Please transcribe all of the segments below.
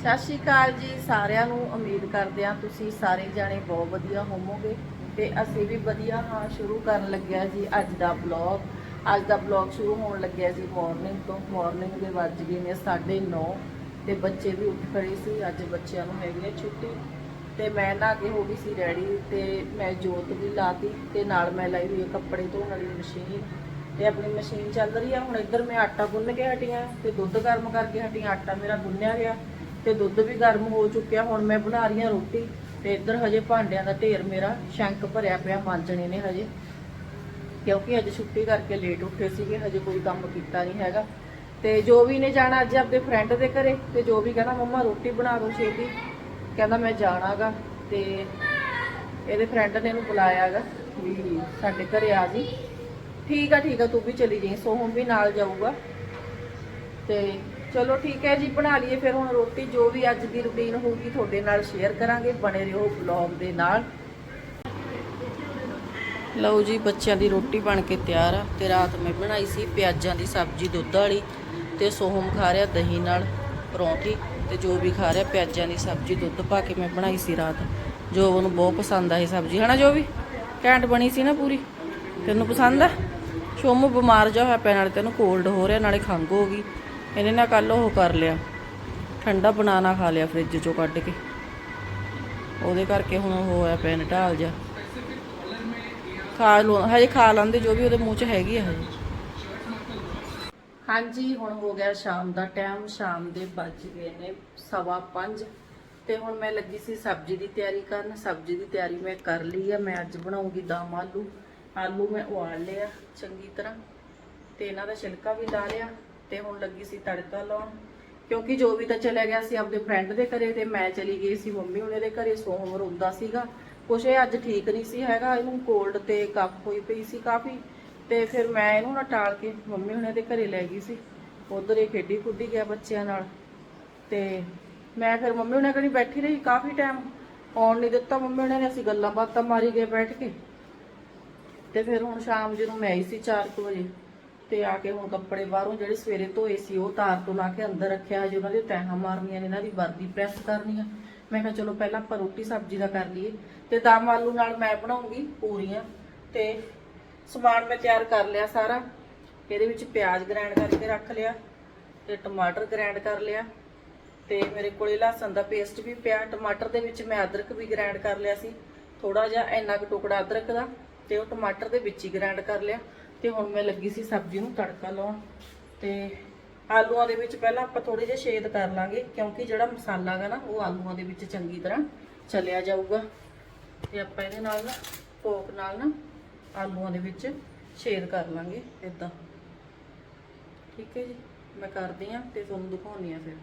ਸਤਿ ਸ਼੍ਰੀ ਅਕਾਲ ਜੀ, ਸਾਰਿਆਂ ਨੂੰ ਉਮੀਦ ਕਰਦੇ ਹਾਂ ਤੁਸੀਂ ਸਾਰੇ ਜਾਣੇ ਬਹੁਤ ਵਧੀਆ ਹੋਵੋਗੇ ਤੇ ਅਸੀਂ ਵੀ ਵਧੀਆ ਹਾਂ, ਸ਼ੁਰੂ ਕਰਨ ਲੱਗਿਆ ਜੀ ਅੱਜ ਦਾ ਬਲੌਗ ਅੱਜ ਦਾ ਬਲੌਗ ਸ਼ੁਰੂ ਹੋਣ ਲੱਗਿਆ ਜੀ ਮਾਰਨਿੰਗ ਤੋਂ। ਮਾਰਨਿੰਗ ਦੇ ਵੱਜ ਗਏ ਨੇ 9:30 ਤੇ ਬੱਚੇ ਵੀ ਉੱਠ ਖੜੇ ਸੀ, ਅੱਜ ਬੱਚਿਆਂ ਨੂੰ ਹੈਗੀ ਹੈ ਛੁੱਟੀ। ਤੇ ਮੈਂ ਨਾ ਕੇ ਹੋ ਗਈ ਸੀ ਰੈਡੀ ਤੇ ਮੈਂ ਜੋਤ ਵੀ ਲਾਤੀ ਤੇ ਨਾਲ ਮੈਂ ਲਾਈ ਹੋਈ ਹੈ ਕੱਪੜੇ ਧੋਣ ਵਾਲੀ ਮਸ਼ੀਨ। ਤੇ ਆਪਣੀ ਮਸ਼ੀਨ ਚੱਲ ਰਹੀ ਆ, ਹੁਣ ਇੱਧਰ ਮੈਂ ਆਟਾ ਗੁੰਨ ਕੇ ਹਟੀਆਂ ਤੇ ਦੁੱਧ ਗਰਮ ਕਰਕੇ ਹਟੀਆਂ, ਆਟਾ ਮੇਰਾ ਗੁੰਨਿਆ ਗਿਆ। ਤੇ ਦੁੱਧ ਵੀ ਗਰਮ ਹੋ ਚੁੱਕਿਆ। ਹੁਣ ਮੈਂ ਬਣਾ ਰਹੀ ਹਾਂ ਰੋਟੀ ਤੇ ਇੱਧਰ ਹਜੇ ਭਾਂਡਿਆਂ ਦਾ ਢੇਰ ਮੇਰਾ ਸ਼ੰਕ ਭਰਿਆ ਪਿਆ, ਮਾਂਜਣੇ ਨੇ ਹਜੇ। ਕਿਉਂਕਿ ਅੱਜ ਛੁੱਟੀ ਕਰਕੇ ਲੇਟ ਉੱਠੇ ਸੀਗੇ, ਹਜੇ ਕੋਈ ਕੰਮ ਕੀਤਾ ਨਹੀਂ ਹੈਗਾ। ਤੇ ਜੋ ਵੀ ਨੇ ਜਾਣਾ ਅੱਜ ਆਪਣੇ ਫਰੈਂਡ ਦੇ ਘਰੇ ਤੇ ਜੋ ਵੀ ਕਹਿੰਦਾ, ਮੰਮਾ, ਰੋਟੀ ਬਣਾ ਦਿਓ ਛੇਤੀ। ਕਹਿੰਦਾ, ਮੈਂ ਜਾਣਾਗਾ। ਤੇ ਇਹਦੇ ਫਰੈਂਡ ਨੇ ਇਹਨੂੰ ਬੁਲਾਇਆਗਾ ਵੀ ਸਾਡੇ ਘਰੇ ਆ ਜੀ। ਠੀਕ ਆ ਠੀਕ ਆ, ਤੂੰ ਵੀ ਚਲੀ ਜਾਈਂ, ਸੋਹਮ ਵੀ ਨਾਲ ਜਾਊਗਾ। ਤੇ ਚਲੋ ਠੀਕ ਹੈ ਜੀ, ਬਣਾ ਲਈਏ ਫਿਰ ਹੁਣ ਰੋਟੀ, ਜੋ ਵੀ ਅੱਜ ਦੀ ਰੁਟੀਨ ਹੋਊਗੀ ਤੁਹਾਡੇ ਨਾਲ ਸ਼ੇਅਰ ਕਰਾਂਗੇ ਬਣੇ ਰਹੋ ਵਲੌਗ ਦੇ ਨਾਲ। ਲਓ ਜੀ, ਬੱਚਿਆਂ ਦੀ ਰੋਟੀ ਬਣ ਕੇ ਤਿਆਰ ਆ ਤੇ ਰਾਤ ਮੈਂ ਬਣਾਈ ਸੀ ਪਿਆਜ਼ਾਂ ਦੀ ਸਬਜ਼ੀ ਦੁੱਧ ਵਾਲੀ ਤੇ ਸੋਹਮ ਖਾ ਰਿਹਾ ਦਹੀਂ ਨਾਲ ਪਰੌਂਠੀ ਤੇ ਜੋ ਵੀ ਖਾ ਰਿਹਾ ਪਿਆਜ਼ਾਂ ਦੀ ਸਬਜ਼ੀ ਦੁੱਧ ਪਾ ਕੇ ਮੈਂ ਬਣਾਈ ਸੀ ਰਾਤ। ਜੋ ਉਹਨੂੰ ਬਹੁਤ ਪਸੰਦ ਆਈ ਸਬਜ਼ੀ, ਹਨਾ ਜੋ ਵੀ? ਘੈਂਟ ਬਣੀ ਸੀ ਨਾ ਪੂਰੀ। ਤੈਨੂੰ ਪਸੰਦ ਆ? ਸ਼ੋਮੂ ਬਿਮਾਰ ਜਾ ਹੋਇਆ ਪਿਆ, ਨਾਲੇ ਤੈਨੂੰ ਕੋਲਡ ਹੋ ਰਿਹਾ, ਨਾਲੇ ਖੰਘ ਹੋ ਗਈ। ਇਹਨੇ ਨਾ ਕੱਲ ਉਹ ਕਰ ਲਿਆ, ਠੰਡਾ ਬਨਾਨਾ ਖਾ ਲਿਆ ਫ੍ਰਿਜ ਚੋਂ ਕੱਢ ਕੇ। ਉਹਦੇ ਕਰਕੇ ਹੁਣ ਉਹ ਹੋਇਆ ਪਿਆ ਨਟਾਲ ਜਾ ਖਾ ਲੋ, ਹਜੇ ਖਾ ਲੈਂਦੇ, ਜੋ ਵੀ ਉਹਦੇ ਮੂੰਹ 'ਚ ਹੈਗੀ ਆ ਹਜੇ। ਹਾਂਜੀ, ਹੁਣ ਹੋ ਗਿਆ ਸ਼ਾਮ ਦਾ ਟਾਈਮ, ਸ਼ਾਮ ਦੇ ਵੱਜ ਗਏ ਨੇ ਸਵਾ ਪੰਜ। ਤੇ ਹੁਣ ਮੈਂ ਲੱਗੀ ਸੀ ਸਬਜ਼ੀ ਦੀ ਤਿਆਰੀ ਕਰਨ। ਸਬਜ਼ੀ ਦੀ ਤਿਆਰੀ ਮੈਂ ਕਰ ਲਈ ਆ। ਮੈਂ ਅੱਜ ਬਣਾਉਂਗੀ ਦਮ ਆਲੂ। ਆਲੂ ਮੈਂ ਉਬਾਲ ਲਿਆ ਚੰਗੀ ਤਰ੍ਹਾਂ। ਤੇ ਇਹਨਾਂ ਦਾ ਛਿਲਕਾ ਵੀ ਲਾ ਲਿਆ। ਤੇ ਹੁਣ ਲੱਗੀ ਸੀ ਤੜਕਾ ਲਾਉਣ। ਕਿਉਂਕਿ ਜੋ ਵੀ ਤਾਂ ਚਲਿਆ ਗਿਆ ਸੀ ਆਪਣੇ ਫਰੈਂਡ ਦੇ ਘਰੇ ਤੇ ਮੈਂ ਚਲੀ ਗਈ ਸੀ ਮੰਮੀ ਹੁਣੇ ਦੇ ਘਰੇ, ਸੋਮ ਰੋਂਦਾ ਸੀਗਾ। ਕੁਛ ਇਹ ਅੱਜ ਠੀਕ ਨਹੀਂ ਸੀ ਹੈਗਾ, ਇਹਨੂੰ ਕੋਲਡ ਤੇ ਕਫ ਹੋਈ ਪਈ ਸੀ ਕਾਫੀ। ਤੇ ਫਿਰ ਮੈਂ ਇਹਨੂੰ ਨਾ ਟਾਲ ਕੇ ਮੰਮੀ ਹੁਣੇ ਦੇ ਘਰੇ ਲੈ ਗਈ ਸੀ। ਉਧਰ ਇਹ ਖੇਡੀ ਖੁੱਡੀ ਗਿਆ ਬੱਚਿਆਂ ਨਾਲ। ਤੇ ਮੈਂ ਫਿਰ ਮੰਮੀ ਹੁਣੇ ਕੋਲ ਬੈਠੀ ਰਹੀ ਕਾਫੀ ਟਾਈਮ ਆਉਣ ਨਹੀਂ ਦਿੱਤਾ ਮੰਮੀ ਹੁਣੇ ਨੇ, ਅਸੀਂ ਗੱਲਾਂ ਬਾਤਾਂ ਮਾਰੀ ਗਏ ਬੈਠ ਕੇ। ਤੇ ਫਿਰ ਹੁਣ ਸ਼ਾਮ ਜਦੋਂ ਮੈਂ ਆਈ ਸੀ 4 ਵਜੇ। ਤੇ ਆ ਕੇ ਹੁਣ ਕੱਪੜੇ ਬਾਹਰੋਂ ਜਿਹੜੇ ਸਵੇਰੇ ਧੋਏ ਸੀ, ਉਹ ਤਾਰ ਤੋਂ ਲਾ ਕੇ ਅੰਦਰ ਰੱਖਿਆ, ਹਜੇ ਉਹਨਾਂ ਦੇ ਤੈਹਾਂ ਮਾਰਨੀਆਂ ਨੇ, ਇਹਨਾਂ ਦੀ ਵਰਦੀ ਪ੍ਰੈਸ ਕਰਨੀ ਆ ਮੈਂ ਕਿਹਾ, ਚਲੋ ਪਹਿਲਾਂ ਆਪਾਂ ਰੋਟੀ ਸਬਜ਼ੀ ਦਾ ਕਰ ਲਈਏ। ਤੇ ਦਮ ਆਲੂ ਨਾਲ ਮੈਂ ਬਣਾਉਂਗੀ ਪੂਰੀਆਂ ਤੇ ਸਮਾਨ ਮੈਂ ਤਿਆਰ ਕਰ ਲਿਆ ਸਾਰਾ। ਇਹਦੇ ਵਿੱਚ ਪਿਆਜ਼ ਗ੍ਰਾਈਂਡ ਕਰਕੇ ਰੱਖ ਲਿਆ ਤੇ ਟਮਾਟਰ ਗ੍ਰਾਈਂਡ ਕਰ ਲਿਆ ਤੇ ਮੇਰੇ ਕੋਲੇ ਲਹਸਨ ਦਾ ਪੇਸਟ ਵੀ ਪਿਆ। ਟਮਾਟਰ ਦੇ ਵਿੱਚ ਮੈਂ ਅਦਰਕ ਵੀ ਗ੍ਰਾਈਂਡ ਕਰ ਲਿਆ ਸੀ। ਥੋੜਾ ਜਿਹਾ ਇੰਨਾ ਕੁ ਟੁਕੜਾ ਅਦਰਕ ਦਾ ਤੇ ਉਹ ਟਮਾਟਰ ਦੇ ਵਿੱਚ ਹੀ ਗ੍ਰਾਈਂਡ ਕਰ ਲਿਆ। ਤੇ ਹੁਣ ਮੈਂ ਲੱਗੀ ਸੀ ਸਬਜ਼ੀ ਨੂੰ ਤੜਕਾ ਲਾਉਣ ਤੇ ਆਲੂਆਂ ਦੇ ਵਿੱਚ ਪਹਿਲਾਂ ਆਪਾਂ ਥੋੜੇ ਜਿਹਾ ਛੇਦ ਕਰ ਲਾਂਗੇ, ਕਿਉਂਕਿ ਜਿਹੜਾ ਮਸਾਲਾ ਹੈਗਾ ਨਾ, ਉਹ ਆਲੂਆਂ ਦੇ ਵਿੱਚ ਚੰਗੀ ਤਰ੍ਹਾਂ ਚਲਿਆ ਜਾਊਗਾ। ਤੇ ਆਪਾਂ ਇਹਦੇ ਨਾਲ ਨਾ ਫੋਕ ਨਾਲ ਨਾ ਆਲੂਆਂ ਦੇ ਵਿੱਚ ਛੇਦ ਕਰ ਲਾਂਗੇ ਇਦਾਂ ਠੀਕ ਹੈ ਜੀ? ਮੈਂ ਕਰਦੀ ਆ ਤੇ ਤੁਹਾਨੂੰ ਦਿਖਾਉਣੀ ਆ ਫਿਰ।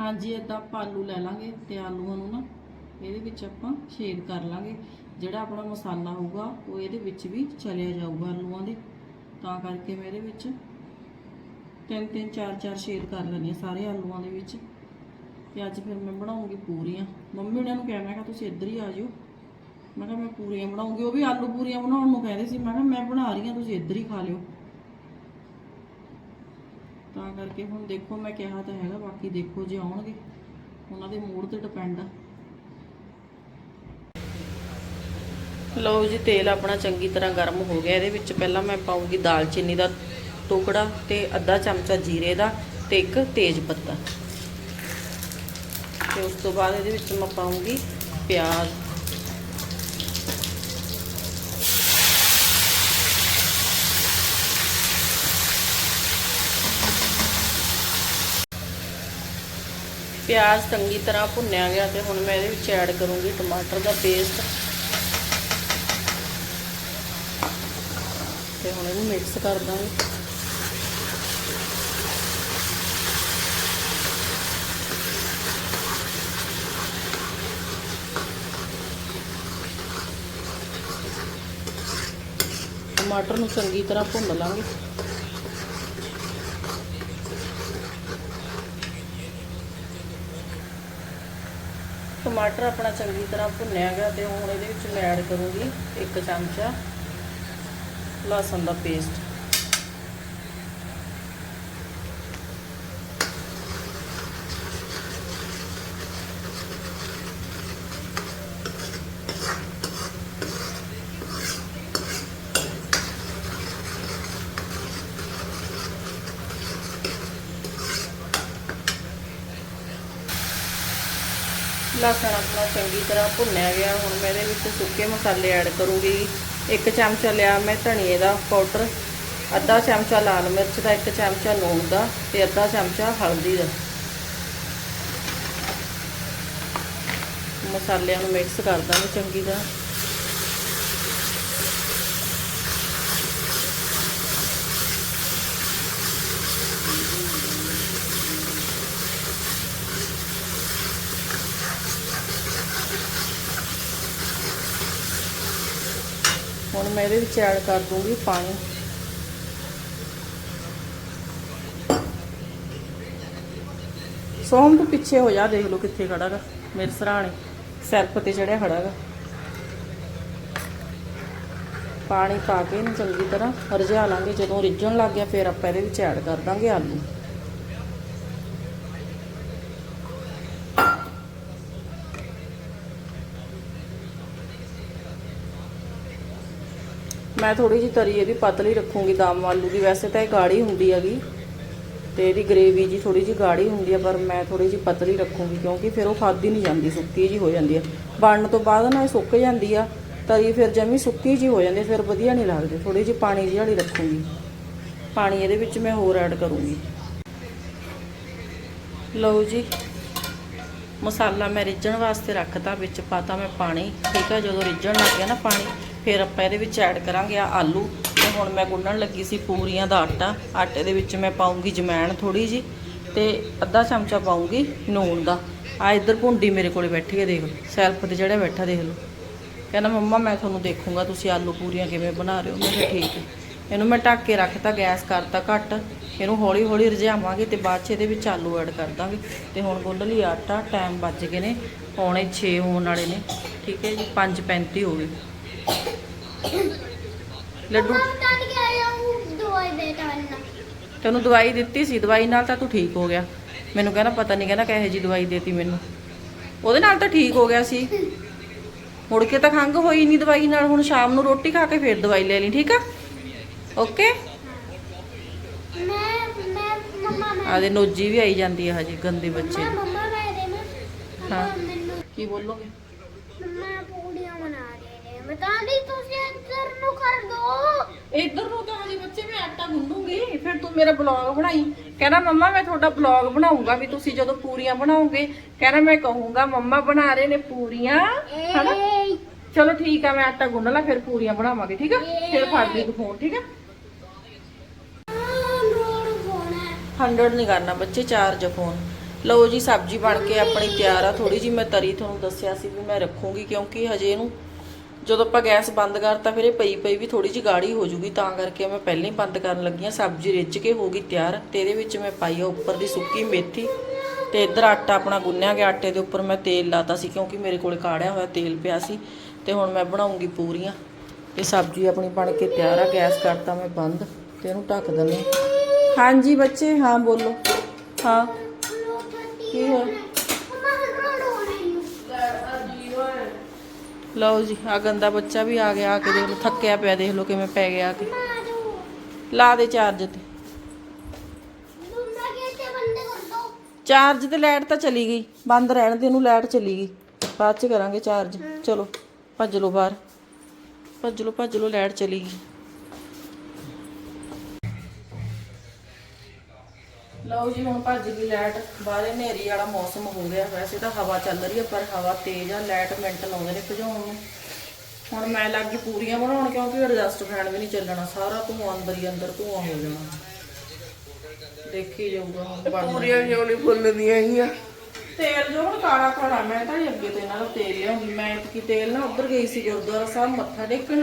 ਹਾਂਜੀ ਇਦਾਂ ਆਪਾਂ ਆਲੂ ਲੈ ਲਾਂਗੇ ਤੇ ਆਲੂਆਂ ਨੂੰ ਨਾ ਇਹਦੇ ਵਿੱਚ ਆਪਾਂ ਛੇਦ ਕਰ ਲਾਂਗੇ। ਜਿਹੜਾ ਆਪਣਾ ਮਸਾਲਾ ਹੋਊਗਾ, ਉਹ ਇਹਦੇ ਵਿੱਚ ਵੀ ਚਲਿਆ ਜਾਊਗਾ ਆਲੂਆਂ ਦੇ। ਤਾਂ ਕਰਕੇ ਮੈਂ ਇਹਦੇ ਵਿੱਚ ਤਿੰਨ ਤਿੰਨ, ਚਾਰ ਚਾਰ ਛੇਦ ਕਰ ਲੈਣੀ ਆ ਸਾਰੇ ਆਲੂਆਂ ਦੇ ਵਿੱਚ। ਤੇ ਅੱਜ ਫਿਰ ਮੈਂ ਬਣਾਉਂਗੀ ਪੂਰੀਆਂ। ਮੰਮੀ ਉਹਨਾਂ ਨੂੰ ਕਿਹਾ, ਮੈਂ ਕਿਹਾ, ਤੁਸੀਂ ਇੱਧਰ ਹੀ ਆ ਜਿਓ ਮੈਂ ਕਿਹਾ, ਮੈਂ ਪੂਰੀਆਂ ਬਣਾਉਂਗੀ। ਉਹ ਵੀ ਆਲੂ ਪੂਰੀਆਂ ਬਣਾਉਣ ਨੂੰ ਕਹਿੰਦੇ ਸੀ। ਮੈਂ ਕਿਹਾ, ਮੈਂ ਬਣਾ ਰਹੀ ਹਾਂ, ਤੁਸੀਂ ਇੱਧਰ ਹੀ ਖਾ ਲਿਓ। ਤਾਂ ਕਰਕੇ ਹੁਣ ਦੇਖੋ, ਮੈਂ ਕਿਹਾ ਤਾਂ ਹੈਗਾ, ਬਾਕੀ ਦੇਖੋ ਜੇ ਆਉਣਗੇ। ਉਹਨਾਂ ਦੇ ਮੂਡ ਤੇ ਡਿਪੈਂਡ ਆ। ਲਓ ਜੀ, ਤੇਲ ਆਪਣਾ ਚੰਗੀ ਤਰ੍ਹਾਂ ਗਰਮ ਹੋ ਗਿਆ। ਇਹਦੇ ਵਿੱਚ ਪਹਿਲਾਂ ਮੈਂ ਪਾਉਂਗੀ ਦਾਲਚੀਨੀ ਦਾ ਟੁਕੜਾ ਤੇ ਅੱਧਾ ਚਮਚਾ ਜੀਰੇ ਦਾ ਤੇ ਇੱਕ ਤੇਜ ਪੱਤਾ। ਤੇ ਉਸ ਤੋਂ ਬਾਅਦ ਇਹਦੇ ਵਿੱਚ ਮੈਂ ਪਾਉਂਗੀ ਪਿਆਜ਼। ਪਿਆਜ਼ ਚੰਗੀ ਤਰ੍ਹਾਂ ਭੁੰਨਿਆ ਗਿਆ ਤੇ ਹੁਣ ਮੈਂ ਇਹਦੇ ਵਿੱਚ ਐਡ ਕਰੂੰਗੀ ਟਮਾਟਰ ਦਾ ਪੇਸਟ। ਤੇ ਹੁਣ ਇਹਨੂੰ ਮਿਕਸ ਕਰ ਦਾਂਗੇ। ਟਮਾਟਰ ਨੂੰ ਚੰਗੀ ਤਰ੍ਹਾਂ ਭੁੰਨ ਲਾਂਗੇ। ਟਮਾਟਰ ਆਪਣਾ ਚੰਗੀ ਤਰ੍ਹਾਂ ਭੁੰਨਿਆ ਗਿਆ ਤੇ ਹੁਣ ਇਹਦੇ ਵਿੱਚ ਮੈਂ ਐਡ ਕਰੂੰਗੀ ਇੱਕ ਚਮਚਾ ਲਸਣ ਦਾ ਪੇਸਟ ਲਸਣ ਆਪਣਾ ਚੰਗੀ ਤਰ੍ਹਾਂ ਭੁੰਨਿਆ ਗਿਆ। ਹੁਣ ਮੈਂ ਇਹਦੇ ਵਿੱਚ ਸੁੱਕੇ ਮਸਾਲੇ ਐਡ ਕਰੂੰਗੀ। ਇੱਕ ਚਮਚਾ ਲਿਆ ਮੈਂ ਧਨੀਏ ਦਾ ਪਾਊਡਰ, ਅੱਧਾ ਚਮਚਾ ਲਾਲ ਮਿਰਚ ਦਾ, ਇੱਕ ਚਮਚਾ ਲੂਣ ਦਾ ਤੇ ਅੱਧਾ ਚਮਚਾ ਹਲਦੀ ਦਾ। ਮਸਾਲਿਆਂ ਨੂੰ ਮਿਕਸ ਕਰ ਦਾਂਗੇ ਚੰਗੀ ਤਰ੍ਹਾਂ। ਹੁਣ ਮੈਂ ਇਹਦੇ ਵਿੱਚ ਐਡ ਕਰ ਦੂੰਗੀ ਪਾਣੀ। ਸੋਮ ਤੋਂ ਪਿੱਛੇ ਹੋ ਜਾ, ਦੇਖ ਲਓ ਕਿੱਥੇ ਖੜਾ ਗਾ, ਮੇਰੇ ਸਰਾਣੇ, ਸੈਲਫ ਤੇ ਚੜਿਆ ਖੜਾ ਗਾ। ਪਾਣੀ ਪਾ ਕੇ ਇਹਨੂੰ ਚੰਗੀ ਤਰ੍ਹਾਂ ਰਝਾ ਲਾਂਗੇ, ਜਦੋਂ ਰਿੱਝਣ ਲੱਗ ਗਿਆ, ਫਿਰ ਆਪਾਂ ਇਹਦੇ ਵਿੱਚ ਐਡ ਕਰ ਦਾਂਗੇ ਆਲੂ। ਮੈਂ ਥੋੜੀ ਜਿਹੀ ਤਰੀ ਇਹਦੀ ਪਤਲੀ ਰੱਖੂੰਗੀ, ਦਮ ਆਲੂ ਦੀ। ਵੈਸੇ ਤਾਂ ਇਹ ਗਾੜੀ ਹੁੰਦੀ ਹੈਗੀ ਤੇ ਇਹਦੀ ਗ੍ਰੇਵੀ ਜੀ ਥੋੜੀ ਜਿਹੀ ਗਾੜੀ ਹੁੰਦੀ ਆ, ਪਰ ਮੈਂ ਥੋੜੀ ਜਿਹੀ ਪਤਲੀ ਰੱਖੂੰਗੀ ਕਿਉਂਕਿ ਫਿਰ ਉਹ ਖਾਦੀ ਨਹੀਂ ਜਾਂਦੀ, ਸੁੱਕੀ ਜੀ ਹੋ ਜਾਂਦੀ ਆ। ਬਣਨ ਤੋਂ ਬਾਅਦ ਨਾ ਇਹ ਸੁੱਕ ਜਾਂਦੀ ਆ, ਤਰੀ ਫਿਰ ਜਮੀ ਸੁੱਕੀ ਜੀ ਹੋ ਜਾਂਦੀ ਫਿਰ ਵਧੀਆ ਨਹੀਂ ਲੱਗਦੀ। ਥੋੜੀ ਜਿਹੀ ਪਾਣੀ ਜਿਹੀ ਵਾਲੀ ਰੱਖੂੰਗੀ। ਪਾਣੀ ਇਹਦੇ ਵਿੱਚ ਮੈਂ ਹੋਰ ਐਡ ਕਰੂੰਗੀ। ਲਓ ਜੀ, ਮਸਾਲਾ ਮੈਂ ਰਿੱਝਣ ਵਾਸਤੇ ਰੱਖਤਾ, ਵਿੱਚ ਪਾਤਾ ਮੈਂ ਪਾਣੀ। ਠੀਕ ਆ, ਜਦੋਂ ਰਿੱਝਣ ਲੱਗ ਗਿਆ ਨਾ ਪਾਣੀ ਫਿਰ ਆਪਾਂ ਇਹਦੇ ਵਿੱਚ ਐਡ ਕਰਾਂਗੇ ਆ ਆਲੂ। ਤੇ ਹੁਣ ਮੈਂ ਗੁੰਨਣ ਲੱਗੀ ਸੀ ਪੂਰੀਆਂ ਦਾ ਆਟਾ। ਆਟੇ ਦੇ ਵਿੱਚ ਮੈਂ ਪਾਉਂਗੀ ਜਮੈਣ ਥੋੜੀ ਜੀ ਤੇ ਅੱਧਾ ਚਮਚਾ ਪਾਉਂਗੀ ਨੂਣ ਦਾ। ਆ ਇੱਧਰ ਭੁੰਡੀ ਮੇਰੇ ਕੋਲੇ ਬੈਠੀ ਹੈ, ਦੇਖ ਲਓ। ਸੈਲਫ ਤੇ ਜਿਹੜਾ ਬੈਠਾ, ਦੇਖ ਲਓ। ਕਹਿੰਦਾ, ਮੰਮਾ, ਮੈਂ ਤੁਹਾਨੂੰ ਦੇਖੂੰਗਾ, ਤੁਸੀਂ ਆਲੂ ਪੂਰੀਆਂ ਕਿਵੇਂ ਬਣਾ ਰਹੇ ਹੋ? ਮੈਂ ਕਿਹਾ, ਠੀਕ ਹੈ। ਇਹਨੂੰ ਮੈਂ ਢੱਕ ਕੇ ਰੱਖਤਾ, ਗੈਸ ਕਰਤਾ ਘੱਟ। ਇਹਨੂੰ ਹੌਲੀ ਹੌਲੀ ਰਝਾਵਾਂਗੇ ਤੇ ਬਾਅਦ ਚ ਇਹਦੇ ਵਿੱਚ ਆਲੂ ਐਡ ਕਰ ਦਾਂਗੇ। ਤੇ ਹੁਣ ਗੁੰਨ ਲਈ ਆਟਾ। ਟਾਈਮ ਵੱਜ ਗਏ ਨੇ, ਪੌਣੇ 6 ਹੋਣ ਵਾਲੇ ਨੇ। ਠੀਕ ਹੈ ਜੀ 5:35 ਹੋ ਗਏ। ਲੱਡੂ। ਟੱਟ ਕੇ ਆਇਆ ਹੂੰ ਦਵਾਈ ਦੇ ਟਾਲਣਾ ਤੈਨੂੰ ਦਵਾਈ ਦਿੱਤੀ ਸੀ ਦਵਾਈ ਨਾਲ ਤਾਂ ਤੂੰ ਠੀਕ ਹੋ ਗਿਆ। ਮੈਨੂੰ ਕਹਿੰਦਾ ਪਤਾ ਨਹੀਂ ਕਹਿੰਦਾ ਕਿਹੋ ਜੀ ਦਵਾਈ ਦੇਤੀ ਮੈਨੂੰ। ਉਹਦੇ ਨਾਲ ਤਾਂ ਠੀਕ ਹੋ ਗਿਆ ਸੀ। ਮੁੜ ਕੇ ਤਾਂ ਖੰਘ ਹੋਈ ਨਹੀਂ ਦਵਾਈ ਨਾਲ ਹੁਣ ਸ਼ਾਮ ਨੂੰ ਰੋਟੀ ਖਾ ਕੇ ਫੇਰ ਦਵਾਈ ਲੈ ਲਈ ਠੀਕ ਆ? ਓਕੇ? ਮੈਂ ਮੈਂ ਮੰਮਾ ਮੈਂ ਆਦੇ ਨੋਜੀ ਵੀ ਆਈ ਜਾਂਦੀ ਹੈ ਹਜੇ ਗੰਦੇ ਬੱਚੇ। ਮੰਮਾ ਮੈਂ ਦੇ ਮੈਂ ਹਾਂ। ਮੰਮਾ ਮੈਨੂੰ ਕੀ ਬੋਲੋਗੇ? ਰਹੇ ਨੇ ਬਤਾ ਦੀ ਤੁਸੀਂ ਇੱਧਰ ਨੂੰ ਕਰ ਦੋ। ਇੱਧਰ ਨੂੰ ਤਾਂ ਹਜੇ ਬੱਚੇ? ਮੈਂ ਆਟਾ ਗੁੰਨੂਗੀ। ਫਿਰ ਤੂੰ ਮੇਰਾ ਬਲੌਗ ਬਣਾਈ। ਕਹਿੰਦਾ ਮੰਮਾ ਮੈਂ ਤੁਹਾਡਾ ਬਲੌਗ ਬਣਾਉਂਗਾ ਵੀ ਤੁਸੀਂ ਜਦੋਂ ਪੂਰੀਆਂ ਬਣਾਓਗੇ। ਕਹਿੰਦਾ ਮੈਂ ਕਹੂੰਗਾ ਮੰਮਾ ਬਣਾ ਰਹੇ ਨੇ ਪੂਰੀਆਂ। ਹਨਾ? ਏ ਚਲੋ ਠੀਕ ਆ ਮੈਂ ਆਟਾ ਗੁੰਨ ਲਾ ਫਿਰ ਪੂਰੀਆਂ ਬਣਾਵਾਂਗੇ ਠੀਕ ਆ? ਫਿਰ ਫੜ ਲਈ ਤੂੰ ਫੋਨ ਠੀਕ ਆ? ਨੋੜ ਫੋਨ 100 ਨਹੀਂ ਕਰਨਾ ਬੱਚੇ ਚਾਰਜ ਫੋਨ। ਲਓ ਜੀ ਸਬਜ਼ੀ ਬਣ ਕੇ ਆਪਣੀ ਤਿਆਰ ਆ। ਥੋੜੀ ਜੀ ਮੈਂ ਤਰੀ ਤੁਹਾਨੂੰ ਦੱਸਿਆ ਸੀ ਵੀ ਮੈਂ ਰੱਖੂੰਗੀ ਕਿਉਂਕਿ ਹਜੇ ਇਹਨੂੰ ਜਦੋਂ ਆਪਾਂ ਗੈਸ ਬੰਦ ਕਰਤਾ ਫਿਰ ਇਹ ਪਈ ਪਈ ਵੀ ਥੋੜੀ ਜੀ ਗਾੜੀ ਹੋ ਜੂਗੀ ਤਾਂ ਕਰਕੇ ਮੈਂ ਪਹਿਲਾਂ ਹੀ ਬੰਦ ਕਰਨ ਲੱਗੀ ਆ ਸਬਜ਼ੀ ਰਿੱਝ ਕੇ ਹੋ ਗਈ ਤਿਆਰ ਤੇ ਇਹਦੇ ਵਿੱਚ ਮੈਂ ਪਾਈ ਆ ਉੱਪਰ ਦੀ ਸੁੱਕੀ ਮੇਥੀ ਤੇ ਇੱਧਰ ਆਟਾ ਆਪਣਾ ਗੁੰਨਿਆ ਗਿਆ। ਆਟੇ ਦੇ ਉੱਪਰ ਮੈਂ ਤੇਲ ਲਾਤਾ ਸੀ ਕਿਉਂਕਿ ਮੇਰੇ ਕੋਲ ਕਾੜਿਆ ਹੋਇਆ ਤੇਲ ਪਿਆ ਸੀ ਤੇ ਹੁਣ ਮੈਂ ਬਣਾਉਂਗੀ ਪੂਰੀਆਂ। ਤੇ ਸਬਜ਼ੀ ਆਪਣੀ ਬਣ ਕੇ ਤਿਆਰ ਆ ਗੈਸ ਕਰਤਾ ਮੈਂ ਬੰਦ ਤੇ ਇਹਨੂੰ ਢੱਕ ਦਿੰਦੇ ਹਾਂ। ਹਾਂਜੀ ਬੱਚੇ ਹਾਂ ਬੋਲੋ। ਹਾਂ। ਕੀ ਹੋਇਆ ਮੰਮਾ ਨੋੜ ਹੋਣਾ ਲਓ ਜੀ ਆ ਗੰਦਾ ਬੱਚਾ ਵੀ ਆ ਗਿਆ, ਆ ਕੇ ਦੇਖ ਲਓ, ਥੱਕਿਆ ਪਿਆ, ਦੇਖ ਲਓ ਕਿਵੇਂ ਪੈ ਗਿਆ ਆ ਕੇ। ਲਾ ਦੇ ਚਾਰਜ ਤੇ। ਚਾਰਜ ਤੇ ਲਾਈਟ ਤਾਂ ਚਲੀ ਗਈ, ਬੰਦ ਰਹਿਣ ਦੇ ਇਹਨੂੰ ਲਾਈਟ ਚਲੀ ਗਈ। ਬਾਅਦ ਚ ਕਰਾਂਗੇ ਚਾਰਜ ਚਲੋ, ਭੱਜ ਲਓ ਬਾਹਰ। ਭੱਜ ਲਓ ਭੱਜ ਲਓ ਲਾਈਟ ਚਲੀ ਗਈ। ਲਓ ਜੀ ਹੁਣ ਭੱਜ ਗਈ ਲਾਈਟ। ਬਾਹਰ ਹਨੇਰੀ ਵਾਲਾ ਮੌਸਮ ਹੋ ਗਿਆ। ਵੈਸੇ ਤਾਂ ਹਵਾ ਚੱਲ ਰਹੀ ਹੈ ਪਰ ਹਵਾ ਤੇਜ਼ ਆ ਲਾਈਟ ਮਿੰਟ ਲਾਉਂਦੇ ਨੇ ਭਜਾਉਣ ਨੂੰ। ਹੁਣ ਮੈਂ ਲੱਗ ਗਈ ਪੂਰੀਆਂ ਬਣਾਉਣ ਕਿਉਂਕਿ ਐਡਜਸਟ ਫੈਨ ਵੀ ਨਹੀਂ ਚੱਲਣਾ। ਸਾਰਾ ਧੂੰਆਂ ਅੰਦਰ ਹੀ ਅੰਦਰ ਧੂੰਆਂ ਹੋ ਜਾਣਾ। ਦੇਖੀ ਜਾਊਗਾ ਹੁਣ ਪੂਰੀਆਂ ਕਿਉਂ ਨਹੀਂ ਫੁੱਲਦੀਆਂ ਹੈਗੀਆਂ? ਤੇਲ ਜੋ ਹੁਣ ਕਾਲਾ ਕਾਲਾ ਮੈਂ ਤਾਂ ਅੱਗੇ ਤੋਂ ਇਹਨਾਂ ਦਾ ਤੇਲ ਲਿਆਉਂਦੀ ਮੈਂ ਕਿ ਤੇਲ ਨਾ ਉੱਧਰ ਗਈ ਸੀ ਗੁਰਦੁਆਰਾ ਸਾਹਿਬ ਮੱਥਾ ਟੇਕਣ।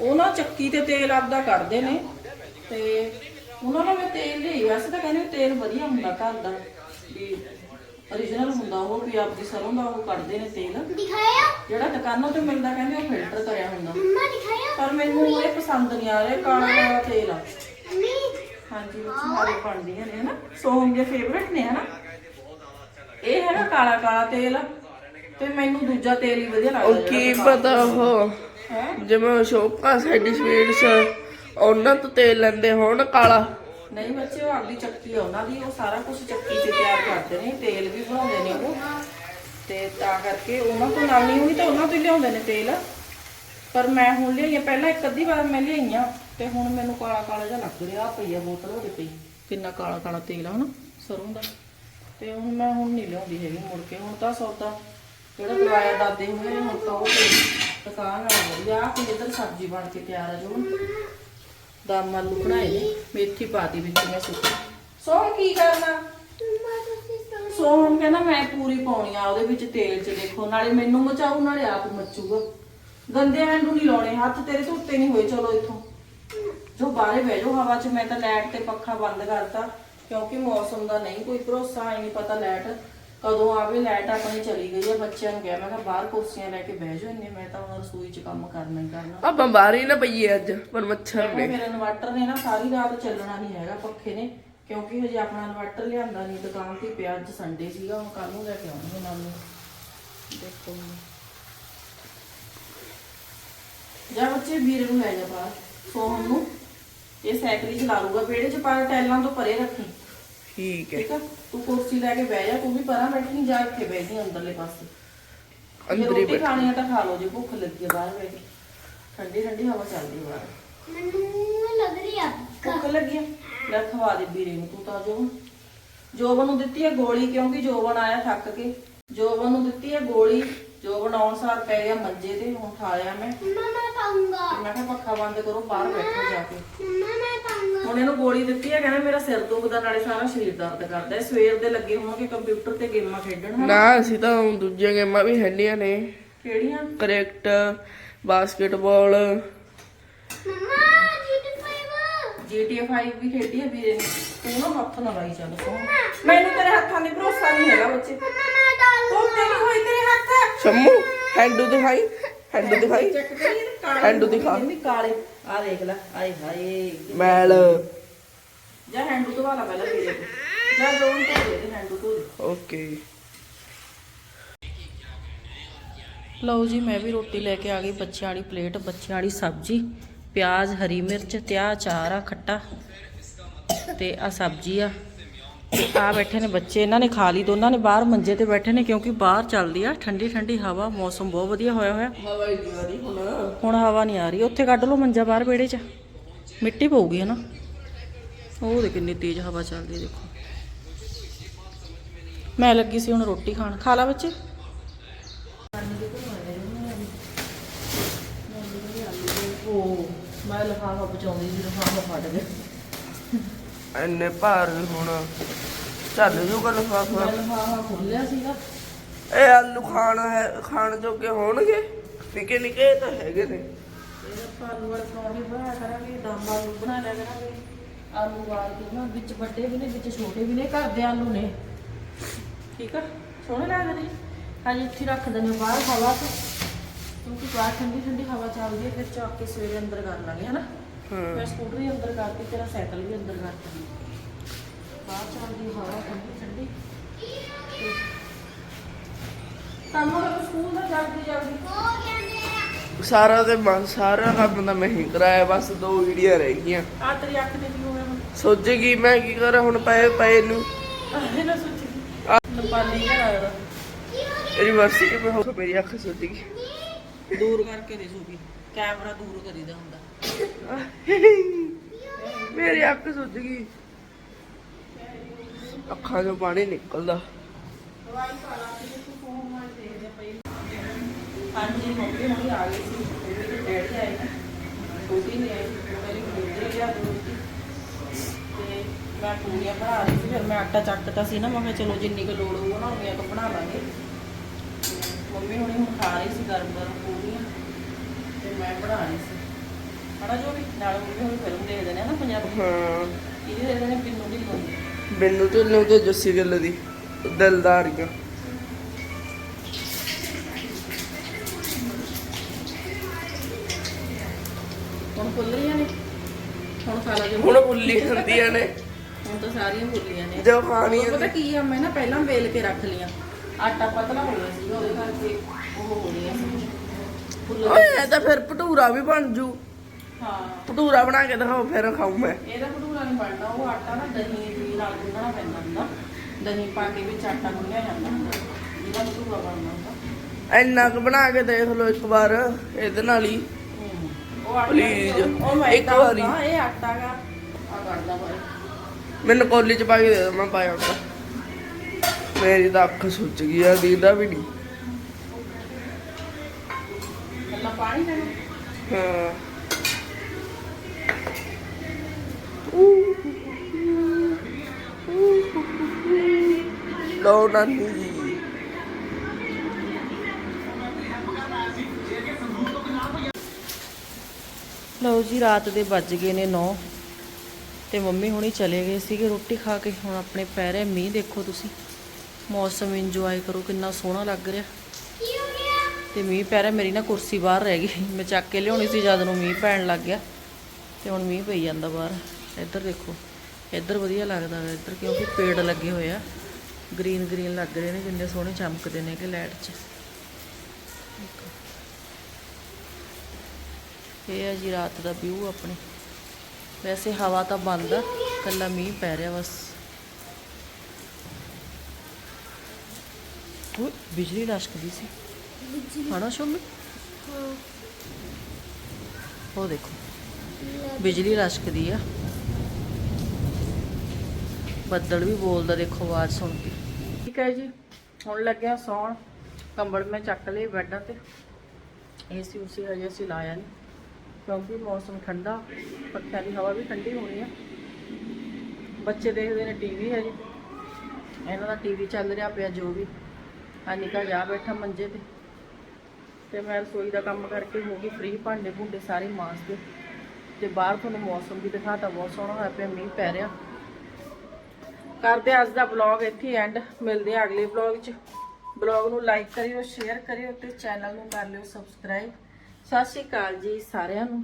ਉਹ ਨਾ ਚੱਕੀ ਤੇ ਤੇਲ ਆਪਦਾ ਕੱਢਦੇ ਨੇ। ਤੇ ਉਹਨਾਂ ਨੂੰ ਮੈਂ ਤੇਲ ਲਈ ਵੈਸੇ ਤਾਂ ਕਹਿੰਦੇ ਤੇਲ ਵਧੀਆ ਹੁੰਦਾ ਘਰ ਦਾ। ਵੀ origignal ਹੁੰਦਾ ਉਹ ਵੀ ਆਪਦੀ ਸਰੋਂ ਦਾ ਉਹ ਕੱਢਦੇ ਨੇ ਤੇਲ। ਦਿਖਾਇਆ? ਜਿਹੜਾ ਦੁਕਾਨੋਂ ਤੇ ਮਿਲਦਾ ਕਹਿੰਦੇ ਉਹ ਫਿਲਟਰ ਕਰਿਆ ਹੁੰਦਾ। ਮੰਮਾ ਦਿਖਾਇਆ? ਪਰ ਮੈਨੂੰ ਇਹ ਪਸੰਦ ਨਹੀਂ ਆ ਰਿਹਾ ਕਾਲਾ ਕਾਲਾ ਤੇਲ ਆ। ਹਾਂਜੀ ਮਾਰੇ ਬਣਦੀਆਂ ਨੇ ਹਨਾ? ਸੋਮ ਦੇ ਫੇਵਰਟ ਨੇ ਹਨਾ? ਇਹ ਹੈਗਾ ਕਾਲਾ ਕਾਲਾ ਤੇਲ। ਤੇ ਮੈਨੂੰ ਦੂਜਾ ਤੇਲ ਹੀ ਵਧੀਆ ਲੱਗਦਾ ਉਹ ਕੀ ਪਤਾ ਉਹ? ਹੈ? ਜਿਵੇਂ ਸ਼ੋਕਾ ਸਾਡੀ ਸਵੀਟਸ ਉਹਨਾਂ ਤੋਂ ਤੇਲ ਲੈਂਦੇ ਹੋਣ ਕਾਲਾ। ਨਹੀਂ ਬੱਚੇ, ਉਹ ਆਪਦੀ ਚੱਕੀ ਆ ਉਹਨਾਂ ਦੀ, ਉਹ ਸਾਰਾ ਕੁਝ ਚੱਕੀ 'ਚ ਤਿਆਰ ਕਰਦੇ ਨੇ, ਤੇਲ ਵੀ ਬਣਾਉਂਦੇ ਨੇ ਉਹ। ਤੇ ਤਾਂ ਕਰਕੇ ਉਹਨਾਂ ਤੋਂ ਨਾਨੀ ਹੋਈ ਤਾਂ ਉਹਨਾਂ ਤੋਂ ਹੀ ਲਿਆਉਂਦੇ ਨੇ ਤੇਲ। ਪਰ ਮੈਂ ਹੁਣ ਲਿਆਈ ਆ, ਪਹਿਲਾਂ ਇੱਕ ਅੱਧੀ ਵਾਰ ਮੈਂ ਲਿਆਈ ਆ, ਤੇ ਹੁਣ ਮੈਨੂੰ ਕਾਲਾ ਕਾਲਾ ਜਿਹਾ ਲੱਗ ਰਿਹਾ, ਪਈ ਆ ਬੋਤਲ ਉਹਦੇ ਪਈ। ਕਿੰਨਾ ਕਾਲਾ ਕਾਲਾ ਤੇਲ ਆ ਹਨਾ, ਸਰੋਂ ਦਾ। ਤੇ ਹੁਣ ਮੈਂ ਹੁਣ ਨਹੀਂ ਲਿਆਉਂਦੀ ਹੈਗੀ, ਮੁੜ ਕੇ ਹੁਣ ਤਾਂ ਸੌਦਾ। ਜਿਹੜਾ ਦਵਾਇਆ ਦਾਦੇ ਹੋਏ ਹੁਣ ਤਾਂ ਉਹ ਦੁਕਾਨ ਨਾਲ ਵਧੀਆ ਆ ਕਿ ਇਧਰ ਸਬਜ਼ੀ ਬਣ ਕੇ ਤਿਆਰ ਆ ਜੋ ਦਮ ਆਲੂ ਬਣਾਏ ਨੇ ਮੇਥੀ ਪਾਤੀ ਵਿੱਚ ਮੈਂ ਸੁੱਕੀ। ਸੋਹਣ ਕੀ ਕਰਨਾ? ਸੋਹਣ ਕਹਿੰਦਾ ਮੈਂ ਪੂਰੀ ਪਾਉਣੀ ਆ ਉਹਦੇ ਵਿੱਚ ਤੇਲ 'ਚ ਦੇਖੋ ਨਾਲੇ ਮੈਨੂੰ ਮਚਾਉ ਨਾਲੇ ਆਪ ਮਚੂਗਾ। ਗੰਦੇ ਹੈਂਡ ਨੂੰ ਨਹੀਂ ਲਾਉਣੇ ਹੱਥ ਤੇਰੇ ਤੋਂ ਉੱਤੇ ਨਹੀਂ ਹੋਏ ਚਲੋ ਇੱਥੋਂ। ਜੋ ਬਾਹਰੇ ਬਹਿ ਜਾਓ ਹਵਾ 'ਚ ਮੈਂ ਤਾਂ ਲਾਈਟ ਤੇ ਪੱਖਾ ਬੰਦ ਕਰਤਾ ਕਿਉਂਕਿ ਮੌਸਮ ਦਾ ਨਹੀਂ ਕੋਈ ਭਰੋਸਾ ਹੀ ਨਹੀਂ ਪਤਾ ਲਾਈਟ। ਕਦੋਂ ਆਵੇ ਲਾਈਟ ਆਪਣੀ ਚਲੀ ਗਈ ਹੈ ਬੱਚਿਆਂ ਨੂੰ ਕਿਹਾ ਮੈਂ ਕਿਹਾ ਬਾਹਰ ਕੁਰਸੀਆਂ ਲੈ ਕੇ ਬਹਿ ਜਾਓ ਇੰਨੇ ਮੈਂ ਤਾਂ ਹੁਣ ਰਸੋਈ 'ਚ ਕੰਮ ਕਰਨਾ ਹੀ ਕਰਨਾ। ਆਪਾਂ ਬਾਹਰ ਹੀ ਨਾ ਪਈਏ ਅੱਜ ਪਰ ਮੱਛਰ ਨੇ। ਮੇਰੇ ਇਨਵਰਟਰ ਨੇ ਨਾ ਸਾਰੀ ਰਾਤ ਚੱਲਣਾ ਨਹੀਂ ਹੈਗਾ ਪੱਖੇ ਨੇ ਕਿਉਂਕਿ ਹਜੇ ਆਪਣਾ ਇਨਵਰਟਰ ਲਿਆਂਦਾ ਨਹੀਂ ਦੁਕਾਨ ਤੇ ਪਿਆ ਅੱਜ ਸੰਡੇ ਸੀਗਾ ਹੁਣ ਕੱਲ ਨੂੰ ਲੈ ਕੇ ਆਉਣਗੇ ਨਾਲ ਨੂੰ। ਦੇਖੋ। ਜਾ। ਬੱਚੇ ਵੀਰ ਨੂੰ ਲੈ ਜਾ ਬਾਹਰ ਸੋਹਣ ਨੂੰ। ਇਹ ਸਾਈਕਲ ਹੀ ਚਲਾ ਲੂਗਾ ਵਿਹੜੇ 'ਚ ਪਰ ਟੈਲਾਂ ਤੋਂ ਪਰੇ ਰੱਖੀ। ਠੀਕ ਹੈ। ਠੀਕ ਆ ਤੂੰ ਕੁਰਸੀ ਲੈ ਕੇ ਬਹਿ ਜਾ ਤੂੰ ਵੀ ਪਰਾਂ ਬੈਠੀ ਨਹੀਂ ਜਾ ਇੱਥੇ ਬਹਿ ਜੀ ਅੰਦਰਲੇ ਪਾਸੇ। ਜੇ ਅੰਦਰ ਹੀ ਰੋਟੀ ਬੈਠ। ਖਾਣੀ ਆ ਤਾਂ ਖਾ ਲਓ ਜੇ ਭੁੱਖ ਲੱਗੀ ਆ ਬਾਹਰ ਬੈਠ ਕੇ। ਠੰਡੀ ਠੰਡੀ ਹਵਾ ਚੱਲਦੀ ਆ ਬਾਹਰ। ਮੈਨੂੰ ਲੱਗ ਰਹੀ ਆ ਭੁੱਖ ਲੱਗੀ ਆ? ਲੈ ਖਵਾ ਦੇ ਵੀਰੇ ਨੂੰ ਤੂੰ ਤਾਂ ਜੋ ਜੋਬਨ ਨੂੰ ਦਿੱਤੀ ਹੈ ਗੋਲੀ ਕਿਉਂਕਿ ਜੋਬਨ ਆਇਆ ਥੱਕ ਕੇ। ਜੋਬਨ ਨੂੰ ਦਿੱਤੀ ਹੈ ਗੋਲੀ। ਜੋਬਨ ਆਉਣ ਸਾਰ ਪੈ ਗਿਆ ਮੰਜੇ ਤੇ ਹੁਣ ਠਾਲਿਆ ਮੈਂ। ਮੰਮਾ ਪਾਉਂਗਾ ਮੈਂ ਕਿਹਾ ਪੱਖਾ ਬੰਦ ਕਰੋ ਬਾਹਰ ਬੈਠੋ ਜਾ ਕੇ। ਮੰਮਾ ਮੈਂ ਪਾਉਂਗਾ ਹੁਣ ਇਹਨੂੰ ਗੋਲੀ ਦਿੱਤੀ ਹੈ ਕਹਿੰਦਾ ਮੇਰਾ ਸਿਰ ਦੁਖਦਾ ਨਾਲੇ ਸਾਰਾ ਸਰੀਰ ਦਰਦ ਕਰਦਾ ਹੈ। ਸਵੇਰ ਦੇ ਲੱਗੇ ਹੋਣਗੇ ਕੰਪਿਊਟਰ ਤੇ ਗੇਮਾਂ ਖੇਡਣ ਨਾ ਅਸੀਂ ਤਾਂ ਹੁਣ ਦੂਜੀਆਂ ਗੇਮਾਂ ਵੀ ਹੈਂਡੀਆਂ ਨੇ। ਕਿਹੜੀਆਂ? Cricket basketball. ਮੰਮਾ ਜੀ5 GTA 5 ਵੀ ਖੇਡੀ ਹੈ ਵੀਰੇ ਨੇ। ਤੂੰ ਨਾ ਹੱਥ ਨਾ ਲਾਈ ਚੱਲ ਸੋਹਣਾ ਮੈਨੂੰ ਤੇਰੇ ਹੱਥਾਂ ਦੀ ਭਰੋਸਾ ਨਹੀਂ ਹੈਗਾ ਬੱਚੇ। ਮੰਮਾ ਮੈਂ ਡਾਲ ਤੂੰ ਤੇ ਨਹੀਂ ਹੋਈ ਤੇਰੇ ਹੱਥ। ਸ਼ੰਮੂ ਹੈਂਡੂ ਦਿਖਾਈ। ਹੈਂਡੂ ਦਿਖਾਈ। ਚੈੱਕ ਕਰੀ ਕਾਲੇ ਹੈਂਡੂ ਦਿਖਾ। ਨਹੀਂ ਕਾਲੇ। ਆ ਦੇਖ ਲੈ ਆਏ ਹਾਏ ਮੈਲ। ਜਾ ਹੈਂਡੂ ਤੋਂ ਵਾਲਾ ਪਹਿਲਾਂ ਵੀਰੇ ਤੋਂ ਜਾ ਦੋਨ ਤੋਂ ਦੇ ਦੇ ਹੈਂਡੂ ਤੋਂ ਓਕੇ। ਲਓ ਜੀ ਮੈਂ ਵੀ ਰੋਟੀ ਲੈ ਕੇ ਆ ਗਈ ਬੱਚਿਆਂ ਵਾਲੀ ਪਲੇਟ ਬੱਚਿਆਂ ਵਾਲੀ ਸਬਜ਼ੀ। ਪਿਆਜ਼ ਹਰੀ ਮਿਰਚ ਤੇ ਆਹ ਅਚਾਰ ਆ ਖੱਟਾ। ਤੇ ਆ ਸਬਜ਼ੀ ਆ। ਆ ਬੈਠੇ ਨੇ ਬੱਚੇ ਇਹਨਾਂ ਨੇ ਖਾ ਲਈ ਦੋਨਾਂ ਨੇ ਬਾਹਰ ਮੰਜੇ ਤੇ ਬੈਠੇ ਨੇ ਕਿਉਂਕਿ ਬਾਹਰ ਚੱਲਦੀ ਆ ਠੰਡੀ ਠੰਡੀ ਹਵਾ ਮੌਸਮ ਬਹੁਤ ਵਧੀਆ ਹੋਇਆ ਹੋਇਆ। ਹਵਾ ਹੀ ਨਹੀਂ ਆ ਰਹੀ ਹੁਣ। ਹੁਣ ਹਵਾ ਨਹੀਂ ਆ ਰਹੀ ਉੱਥੇ ਕੱਢ ਲਓ ਮੰਜਾ ਬਾਹਰ ਵਿਹੜੇ 'ਚ। ਮਿੱਟੀ ਪਊਗੀ ਹਨਾ। ਉਹ ਦੇ ਕਿੰਨੀ ਤੇਜ਼ ਹਵਾ ਚੱਲਦੀ ਦੇਖੋ। ਮੈਂ ਲੱਗੀ ਸੀ ਹੁਣ ਰੋਟੀ ਖਾਣ। ਖਾ ਲਾ ਬੱਚੇ। ਉਹ ਮੈਂ ਲਫਾਫਾ ਬਚਾਉਂਦੀ ਸੀ ਲਫਾਫਾ ਫਟ ਗਿਆ ਇੰਨੇ ਭਾਰ ਵੀ ਹੁਣ। ਚੱਲ ਜੂਗਾ ਲਫਾਫਾ। ਲਫਾਫਾ ਖੋਲਿਆ ਸੀਗਾ। ਇਹ ਆਲੂ ਖਾਣਾ ਹੈ ਖਾਣ ਜੋਗੇ ਹੋਣਗੇ? ਨਿੱਕੇ ਨਿੱਕੇ ਤਾਂ ਹੈਗੇ ਨੇ। ਆਪਾਂ ਆਲੂ ਵਾਲੇ ਪਰੌਂਠੇ ਬਣਾਇਆ ਕਰਾਂਗੇ ਦਮ ਆਲੂ ਬਣਾ ਲਿਆ ਕਰਾਂਗੇ। ਆਲੂ ਵਾਲ ਕੇ ਨਾ ਵਿੱਚ ਵੱਡੇ ਵੀ ਨੇ ਵਿੱਚ ਛੋਟੇ ਵੀ ਨੇ ਘਰ ਦੇ ਆਲੂ ਨੇ। ਠੀਕ ਆ? ਸੋਹਣੇ ਲੱਗਦੇ ਨੇ। ਹਾਂਜੀ ਇੱਥੇ ਰੱਖ ਦਿੰਦੇ ਬਾਹਰ ਹਵਾ 'ਚ ਕਿਉਂਕਿ ਬਾਹਰ ਠੰਡੀ ਠੰਡੀ ਹਵਾ ਚੱਲਦੀ ਹੈ ਫਿਰ ਚੱਕ ਕੇ ਸਵੇਰੇ ਅੰਦਰ ਕਰ ਲਾਂਗੇ ਹਨਾ? ਮੈਂ ਸਕੂਟਰ ਵੀ ਅੰਦਰ ਕਰਤੀ ਤੇਰਾ ਸਾਈਕਲ ਵੀ ਅੰਦਰ ਕਰਤੀ ਬਾਹਰ ਚੱਲਦੀ ਹਵਾ ਠੰਡੀ ਠੰਡੀ। ਤੇ ਕੰਮ ਹੋ ਸਕੂਲ ਦਾ ਜਲਦੀ ਜਲਦੀ। ਹੋ ਗਿਆ ਮੇਰਾ ਸਾਰਾ ਤੇ ਮ- ਸਾਰਾ ਕੰਮ ਤਾਂ ਮੈਂ ਹੀ ਕਰਾਇਆ ਬਸ ਦੋ ਵੀਡੀਓ ਰਹਿ ਗਈਆਂ। ਆ ਤੇਰੀ ਅੱਖ ਤੇ ਕੀ ਹੋਇਆ ਹੁਣ? ਸੋਚੇਗੀ ਮੈਂ ਕੀ ਕਰਾਂ ਹੁਣ ਪਏ ਪਏ ਨੂੰ। ਆਹ ਨਾ ਸੋਚੀ ਨੇਪਾਲੀ ਆਇਆ ਰਿਵਰਸ ਕਿਵੇਂ ਹੋ ਮੇਰੀ ਅੱਖ ਸੋਚੇਗੀ ਦੂਰ ਕਰਕੇ ਦੇ ਸੂਗੀ ਕੈਮਰਾ ਦੂਰ ਕਰੀਦਾ ਹੁੰਦਾ। ਮੇਰੀ ਅੱਖ ਸੋਚੇਗੀ ਅੱਖਾਂ ਚੋਂ ਪਾਣੀ ਨਿਕਲਦਾ। ਤੇ ਮੈਂ ਪੂਰੀਆਂ ਬਣਾ ਰਹੀ ਸੀ ਫਿਰ ਮੈਂ ਆਟਾ ਚੱਕਤਾ ਸੀ ਨਾ ਮੈਂ ਕਿਹਾ ਚਲੋ ਜਿੰਨੀ ਕੁ ਲੋੜ ਹੋਊ ਬਣਾਉਣੀਆਂ ਤਾਂ ਬਣਾ ਲਾਂਗੇ ਮੰਮੀ ਹੁਣੀ ਹੁਣ ਖਾ ਰਹੀ ਸੀ ਗਰਮ ਗਰਮ ਪੂਰੀਆਂ, ਤੇ ਮੈਂ ਬਣਾ ਰਹੀ ਸੀ। ਹਣਾ ਜੋ ਵੀ ਨਾਲ ਮੰਮੀ ਹੁਣ ਫਿਲਮ ਦੇਖਦੇ ਨੇ ਨਾ ਪੰਜਾਬੀ। ਹਾਂ। ਇਹਦੇ ਦੇਖਦੇ ਨੇ ਪਿੰਨੂ ਦੀ ਮੈਨੂੰ ਤੇ ਨੂੰ ਤੇ ਜੱਸੀ ਗੱਲ ਦੀ ਦਿਲਦਾਰੀਆਂ। ਹੁਣ ਖੁੱਲ ਰਹੀਆਂ ਨੇ? ਹੁਣ ਖਾ ਲਾ ਜੋ ਹੁਣ ਬੁੱਲੀ ਹੁੰਦੀਆਂ ਨੇ। ਹੁਣ ਤਾਂ ਸਾਰੀਆਂ ਫੁੱਲੀਆਂ ਨੇ। ਜੋ ਖਾਣੀ ਉਹ ਪਤਾ ਕੀ ਆ ਮੈਂ ਨਾ ਪਹਿਲਾਂ ਵੇਲ ਕੇ ਰੱਖ ਲੀਆਂ ਆਟਾ ਪਤਲਾ ਹੋ ਗਿਆ ਸੀਗਾ ਉਹਦੇ ਕਰਕੇ ਉਹ ਹੋ ਰਹੀਆਂ ਸੀ। ਫੁੱਲ ਓਏ ਇਹ ਤਾਂ ਫਿਰ ਭਟੂਰਾ ਵੀ ਬਣ ਜੂ। ਹਾਂ। ਭਟੂਰਾ ਬਣਾ ਕੇ ਦਿਖਾਓ ਫਿਰ ਖਾਊ ਮੈਂ। ਇਹਦਾ ਭਟੂਰਾ ਨਹੀਂ ਬਣਨਾ ਉਹ ਆਟਾ ਨਾ ਦਹੀਂ ਦੀ ਨਾਲ ਗੁੰਨਣਾ ਪੈਂਦਾ ਹੁੰਦਾ। ਦਹੀਂ ਪਾ ਕੇ ਵਿੱਚ ਆਟਾ ਗੁੰਨਿਆ ਜਾਂਦਾ ਹੁੰਦਾ। ਲੱਡੂਆ ਬਣਨਾ ਇੰਨਾ ਕੁ ਬਣਾ ਕੇ ਦੇਖ ਲਓ ਇੱਕ ਵਾਰ ਇਹਦੇ ਨਾਲ ਹੀ। ਉਹ ਆਟਾ Please, ਉਹ ਮੈਂ ਇੱਕ ਵਾਰੀ। ਇਹ ਆਟਾ ਗਾ ਆ ਕਰਦਾ ਭਾਈ ਮੈਨੂੰ ਕੋਲੀ ਚ ਪਾ ਕੇ ਦੇ ਦੋ ਮੈਂ ਪਾਇਆ ਹੁੰਦਾ ਮੇਰੀ ਤਾਂ ਅੱਖ ਸੁੱਜ ਗਈ ਆ ਦੀਦਾ ਵੀ ਨਹੀਂ ਕੱਲਾ ਪਾਣੀ ਦੇਣਾ। ਹਾਂ। ਲੋ ਨਾਨੀ ਜੀ। ਲਓ ਜੀ ਰਾਤ ਦੇ ਵੱਜ ਗਏ ਨੇ 9 ਤੇ ਮੰਮੀ ਹੁਣੀ ਚਲੇ ਗਏ ਸੀਗੇ ਰੋਟੀ ਖਾ ਕੇ। ਹੁਣ ਆਪਣੇ ਪੈਰੇ ਮੀਂਹ ਦੇਖੋ ਤੁਸੀਂ। ਮੌਸਮ ਇੰਜੋਏ ਕਰੋ ਕਿੰਨਾ ਸੋਹਣਾ ਲੱਗ ਰਿਹਾ। ਕੀ ਹੋ ਗਿਆ? ਤੇ ਮੀਂਹ ਪੈ ਰਿਹਾ ਮੇਰੀ ਨਾ ਕੁਰਸੀ ਬਾਹਰ ਰਹਿ ਗਈ। ਮੈਂ ਚੱਕ ਕੇ ਲਿਆਉਣੀ ਸੀ ਜਦ ਨੂੰ ਮੀਂਹ ਪੈਣ ਲੱਗ ਗਿਆ। ਤੇ ਹੁਣ ਮੀਂਹ ਪਈ ਜਾਂਦਾ ਬਾਹਰ। ਇੱਧਰ ਦੇਖੋ ਇੱਧਰ ਵਧੀਆ ਲੱਗਦਾ ਵਾ ਇੱਧਰ ਕਿਉਂਕਿ ਪੇੜ ਲੱਗੇ ਹੋਏ ਆ। ਗ੍ਰੀਨ ਗ੍ਰੀਨ ਲੱਗ ਰਹੇ ਨੇ ਕਿੰਨੇ ਸੋਹਣੇ ਚਮਕਦੇ ਨੇ ਕਿ ਲਾਈਟ 'ਚ। ਇਹ ਹੈ ਜੀ ਰਾਤ ਦਾ ਵਿਊ ਆਪਣੇ। ਵੈਸੇ ਹਵਾ ਤਾਂ ਬੰਦ ਆ ਕੱਲਾ ਮੀਂਹ ਪੈ ਰਿਹਾ ਬਸ। ਉਹ ਬਿਜਲੀ ਲਸ਼ਕਦੀ ਸੀ। ਹਣਾ ਸ਼ੋਮੀ? ਹਾਂ। ਉਹ ਦੇਖੋ ਬਿਜਲੀ ਲਸ਼ਕਦੀ ਆ। ਬੱਦਲ ਵੀ ਬੋਲਦਾ, ਦੇਖੋ ਆਵਾਜ਼ ਸੁਣ ਕੇ। ਠੀਕ ਹੈ ਜੀ, ਹੁਣ ਲੱਗਿਆ ਸੌਣ। ਕੰਬਲ ਮੈਂ ਚੱਕ ਲਏ ਬੈੱਡਾਂ ਤੇ। ਏਸੀ ਉਸੇ ਹਜੇ ਅਸੀਂ ਲਾਇਆ ਨਹੀਂ ਕਿਉਂਕਿ ਮੌਸਮ ਠੰਡਾ, ਪੱਖਿਆਂ ਦੀ ਹਵਾ ਵੀ ਠੰਡੀ ਹੋਣੀ ਆ। ਬੱਚੇ ਦੇਖਦੇ ਨੇ ਟੀਵੀ ਹੈ ਜੀ। ਇਹਨਾਂ ਦਾ ਟੀਵੀ ਚੱਲ ਰਿਹਾ ਪਿਆ ਜੋ ਵੀ। ਆ ਨਿਕਾ ਜਾ ਬੈਠਾ ਮੰਜੇ ਤੇ। ਤੇ ਮੈਂ ਰਸੋਈ ਦਾ ਕੰਮ ਕਰਕੇ ਹੋ ਗਈ ਫ੍ਰੀ ਭਾਂਡੇ ਭੁੰਡੇ ਸਾਰੇ ਮਾਸ ਦੇ ਤੇ ਬਾਹਰ ਤੁਹਾਨੂੰ ਮੌਸਮ ਵੀ ਦਿਖਾਤਾ, ਬਹੁਤ ਸੋਹਣਾ ਹੋਇਆ ਪਿਆ, ਮੀਂਹ ਪੈ ਰਿਹਾ। ਕਰਦੇ ਅੱਜ ਦਾ ਵਲੌਗ ਇੱਥੇ ਐਂਡ ਮਿਲਦੇ ਹਾਂ ਅਗਲੇ ਵਲੌਗ 'ਚ। ਵਲੌਗ ਨੂੰ ਲਾਈਕ ਕਰਿਓ ਸ਼ੇਅਰ ਕਰਿਓ ਤੇ ਚੈਨਲ ਨੂੰ ਕਰ ਲਿਓ ਸਬਸਕ੍ਰਾਈਬ ਸਤਿ ਸ਼੍ਰੀ ਅਕਾਲ ਜੀ ਸਾਰਿਆਂ ਨੂੰ।